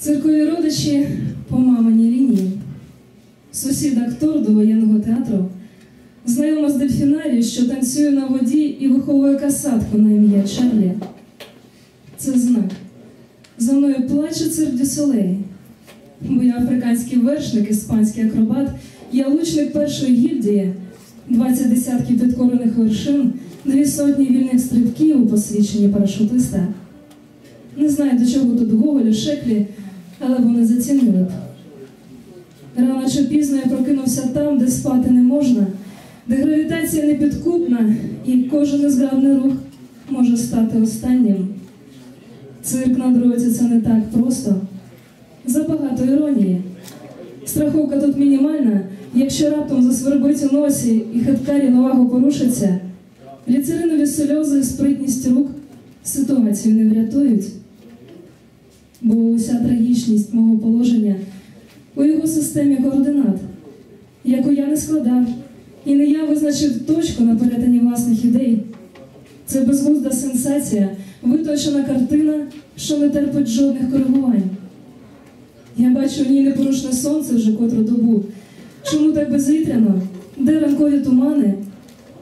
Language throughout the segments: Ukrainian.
Циркові родичі по маминій лінії. Сусід актор до воєнного театру, знайома з дельфінарією, що танцює на воді і виховує касатку на ім'я Чарлі. Це знак. За мною плаче цирк дю Солей. Бо я африканський вершник, іспанський акробат, я лучник першої гільдії, 20 десятків підкорених вершин, дві сотні вільних стрибків у посвідченні парашутиста. Не знаю, до чого тут Гоголь, Шеклі, але вони зацінили. Рано чи пізно я прокинувся там, де спати не можна, де гравітація непідкупна, і кожен незграбний рух може стати останнім. Цирк на дроті це не так просто. Забагато іронії. Страховка тут мінімальна, якщо раптом засвербить у носі і хитка рівновагу порушиться, ліцеринові сльози спритність рук ситуацію не врятують. Бо уся трагічність мого положення у його системі координат, яку я не складав, і не я визначив точку на перетині власних ідей. Це безглузда сенсація, виточена картина, що не терпить жодних коригувань. Я бачу в ній непорушне сонце вже котру добу. Чому так безвітряно? Де ранкові тумани?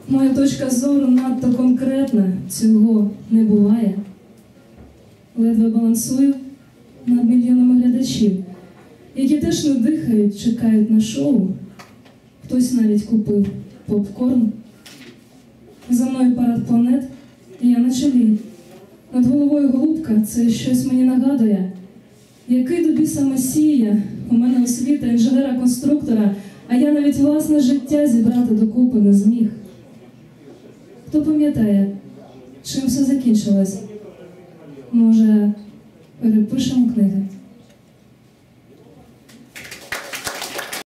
Моя точка зору надто конкретна, цього не буває. Ледве балансую над мільйонами глядачів, які теж не дихають, чекають на шоу. Хтось навіть купив попкорн. За мною парад планет, і я на чолі. Над головою голубка це щось мені нагадує. Який до біса месія, у мене освіта інженера-конструктора, а я навіть власне життя зібрати докупи не зміг. Хто пам'ятає, чим все закінчилось? Може, Böyle boşa mıknede.